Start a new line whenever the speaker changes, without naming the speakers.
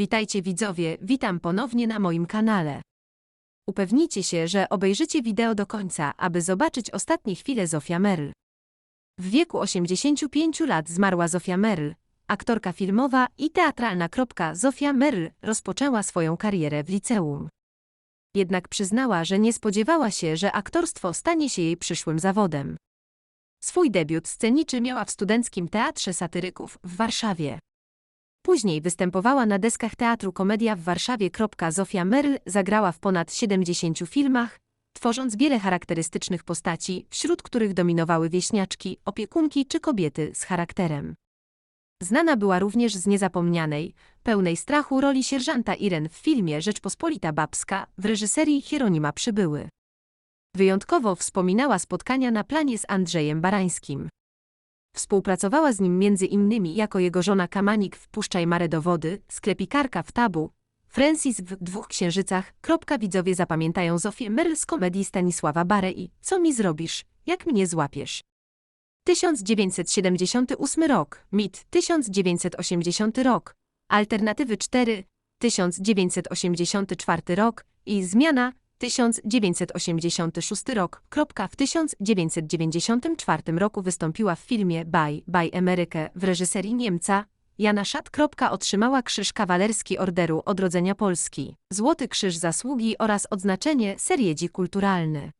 Witajcie widzowie, witam ponownie na moim kanale. Upewnijcie się, że obejrzycie wideo do końca, aby zobaczyć ostatnie chwile Zofia Merl. W wieku 85 lat zmarła Zofia Merl, aktorka filmowa i teatralna. Zofia Merl rozpoczęła swoją karierę w liceum. Jednak przyznała, że nie spodziewała się, że aktorstwo stanie się jej przyszłym zawodem. Swój debiut sceniczy miała w Studenckim Teatrze Satyryków w Warszawie. Później występowała na deskach Teatru Komedia w Warszawie. Zofia Merl zagrała w ponad 70 filmach, tworząc wiele charakterystycznych postaci, wśród których dominowały wieśniaczki, opiekunki czy kobiety z charakterem. Znana była również z niezapomnianej, pełnej strachu roli sierżanta Iren w filmie Rzeczpospolita Babska w reżyserii Hieronima Przybyły. Wyjątkowo wspominała spotkania na planie z Andrzejem Barańskim. Współpracowała z nim między innymi jako jego żona Kamanik w Puszczaj Mare do wody, sklepikarka w Tabu, Francis w Dwóch Księżycach. Widzowie zapamiętają Zofię Merl z komedii Stanisława Bare i Co mi zrobisz, jak mnie złapiesz? 1978 rok, MIT 1980 rok, Alternatywy 4 1984 rok i Zmiana 1986 rok. Kropka. W 1994 roku wystąpiła w filmie Bye, Bye Amerykę w reżyserii Niemca Jana Szat. Kropka. Otrzymała Krzyż Kawalerski Orderu Odrodzenia Polski, Złoty Krzyż Zasługi oraz odznaczenie Seriedzi Kulturalny.